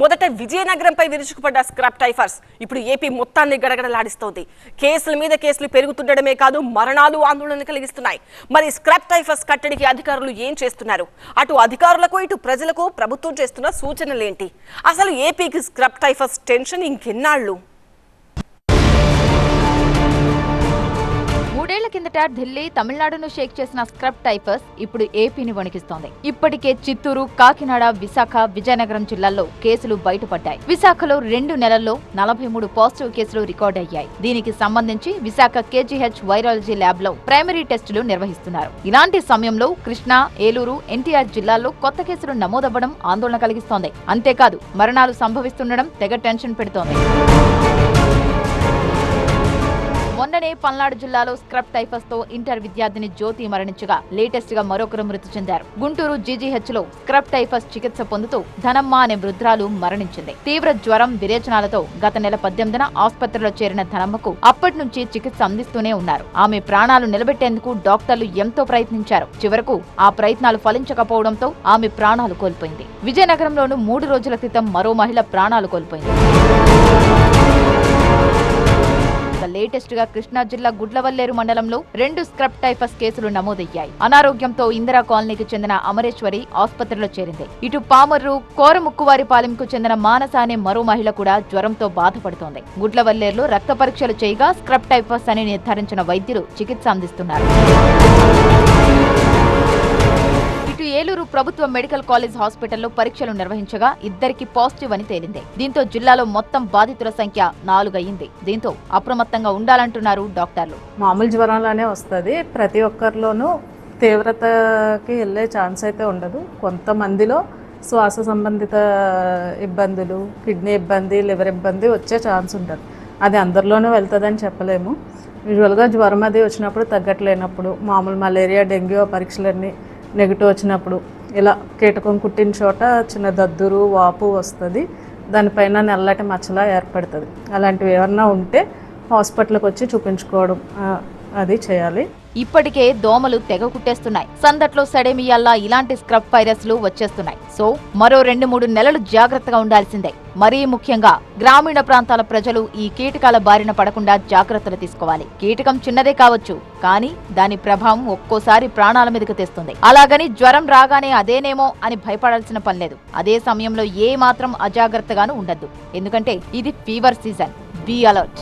మొదట విజయనగరంపై విరుచుకుపడ్డ స్క్రబ్ టైఫర్స్. ఇప్పుడు ఏపీ మొత్తాన్ని గడగడలాడిస్తోంది. కేసుల మీద కేసులు పెరుగుతుండడమే కాదు మరణాలు ఆందోళన కలిగిస్తున్నాయి. మరి స్క్రబ్ టైఫర్స్ కట్టడికి అధికారులు ఏం చేస్తున్నారు? అటు అధికారులకు ఇటు ప్రజలకు ప్రభుత్వం చేస్తున్న సూచనలేంటి? అసలు ఏపీకి స్క్రబ్ టైఫర్స్ టెన్షన్ ఇంకెన్నాళ్ళు? మూడేళ్ళ కిందట ఢిల్లీ తమిళనాడును షేక్ చేసిన స్క్రబ్ టైపర్స్ ఇప్పుడు ఏపీని వణికిస్తోంది. ఇప్పటికే చిత్తూరు కాకినాడ విశాఖ విజయనగరం జిల్లాల్లో కేసులు బయటపడ్డాయి. విశాఖలో రెండు నెలల్లో నలభై మూడు పాజిటివ్ కేసులు రికార్డ్ అయ్యాయి. దీనికి సంబంధించి విశాఖ కేజీహెచ్ వైరాలజీ ల్యాబ్లో ప్రైమరీ టెస్టులు నిర్వహిస్తున్నారు. ఇలాంటి సమయంలో కృష్ణా ఏలూరు ఎన్టీఆర్ జిల్లాల్లో కొత్త కేసులు నమోదవ్వడం ఆందోళన కలిగిస్తోంది. అంతేకాదు మరణాలు సంభవిస్తుండడం తెగ టెన్షన్ పెడుతోంది. మొన్ననే పల్నాడు జిల్లాలో స్క్రబ్ టైఫస్తో ఇంటర్ విద్యార్థిని జ్యోతి మరణించగా లేటెస్ట్గా మరొకరు మృతి చెందారు. గుంటూరు జీజీహెచ్లో స్క్రబ్ టైఫస్ చికిత్స పొందుతూ ధనమ్మ అనే వృద్ధురాలు మరణించింది. తీవ్ర జ్వరం విరేచనాలతో గత నెల పద్దెనిమిదిన ఆసుపత్రిలో చేరిన ధనమ్మకు అప్పటి నుంచి చికిత్స అందిస్తూనే ఉన్నారు. ఆమె ప్రాణాలు నిలబెట్టేందుకు డాక్టర్లు ఎంతో ప్రయత్నించారు. చివరకు ఆ ప్రయత్నాలు ఫలించకపోవడంతో ఆమె ప్రాణాలు కోల్పోయింది. విజయనగరంలోనూ మూడు రోజుల క్రితం మరో మహిళ ప్రాణాలు కోల్పోయింది. ఇక లేటెస్ట్గా కృష్ణా జిల్లా గుడ్లవల్లేరు మండలంలో రెండు స్క్రబ్ టైఫస్ కేసులు నమోదయ్యాయి. అనారోగ్యంతో ఇందిరా కాలనీకి చెందిన అమరేశ్వరి ఆసుపత్రిలో చేరింది. ఇటు పామర్రు కోరముక్కువారిపాలెంకు చెందిన మానస అనే మరో మహిళ కూడా జ్వరంతో బాధపడుతోంది. గుడ్లవల్లేరులో రక్త పరీక్షలు చేయగా స్క్రబ్ టైఫస్ అని నిర్ధారించిన వైద్యులు చికిత్స అందిస్తున్నారు. ఏలూరు ప్రభుత్వ మెడికల్ కాలేజ్ హాస్పిటల్లో పరీక్షలు నిర్వహించగా ఇద్దరికి పాజిటివ్ అని తేలింది. దీంతో జిల్లాలో మొత్తం బాధితుల సంఖ్య నాలుగయ్యింది దీంతో అప్రమత్తంగా ఉండాలంటున్నారు డాక్టర్లు. మామూలు జ్వరంలానే వస్తుంది. ప్రతి ఒక్కరిలోనూ తీవ్రతకి వెళ్ళే ఛాన్స్ అయితే ఉండదు. కొంతమందిలో శ్వాస సంబంధిత ఇబ్బందులు కిడ్నీ ఇబ్బంది లివర్ ఇబ్బంది వచ్చే ఛాన్స్ ఉంటుంది. అది అందరిలోనూ వెళ్తుందని చెప్పలేము. యూజువల్గా జ్వరం అది వచ్చినప్పుడు తగ్గట్లేనప్పుడు మామూలు మలేరియా డెంగ్యూ పరీక్షలన్నీ నెగిటివ్ వచ్చినప్పుడు ఇలా కీటకం కుట్టిన చోట చిన్న దద్దురు వాపు వస్తుంది. దానిపైన నల్లటి మచ్చలా ఏర్పడుతుంది. అలాంటివి ఏమన్నా ఉంటే హాస్పిటల్కి వచ్చి చూపించుకోవడం అది చేయాలి. ఇప్పటికే దోమలు తెగ కుట్టేస్తున్నాయి సందట్లో సడేమియల్లా ఇలాంటి స్క్రబ్ వైరస్లు వచ్చేస్తున్నాయి. సో మరో రెండు మూడు నెలలు జాగ్రత్తగా ఉండాల్సిందే. మరీ ముఖ్యంగా గ్రామీణ ప్రాంతాల ప్రజలు ఈ కీటకాల బారిన పడకుండా జాగ్రత్తలు తీసుకోవాలి. కీటకం చిన్నదే కావచ్చు కానీ దాని ప్రభావం ఒక్కోసారి ప్రాణాల మీదకు తెస్తుంది. అలాగని జ్వరం రాగానే అదేనేమో అని భయపడాల్సిన పని లేదు. అదే సమయంలో ఏ మాత్రం అజాగ్రత్తగాను ఉండద్దు. ఎందుకంటే ఇది ఫీవర్ సీజన్. Be alert.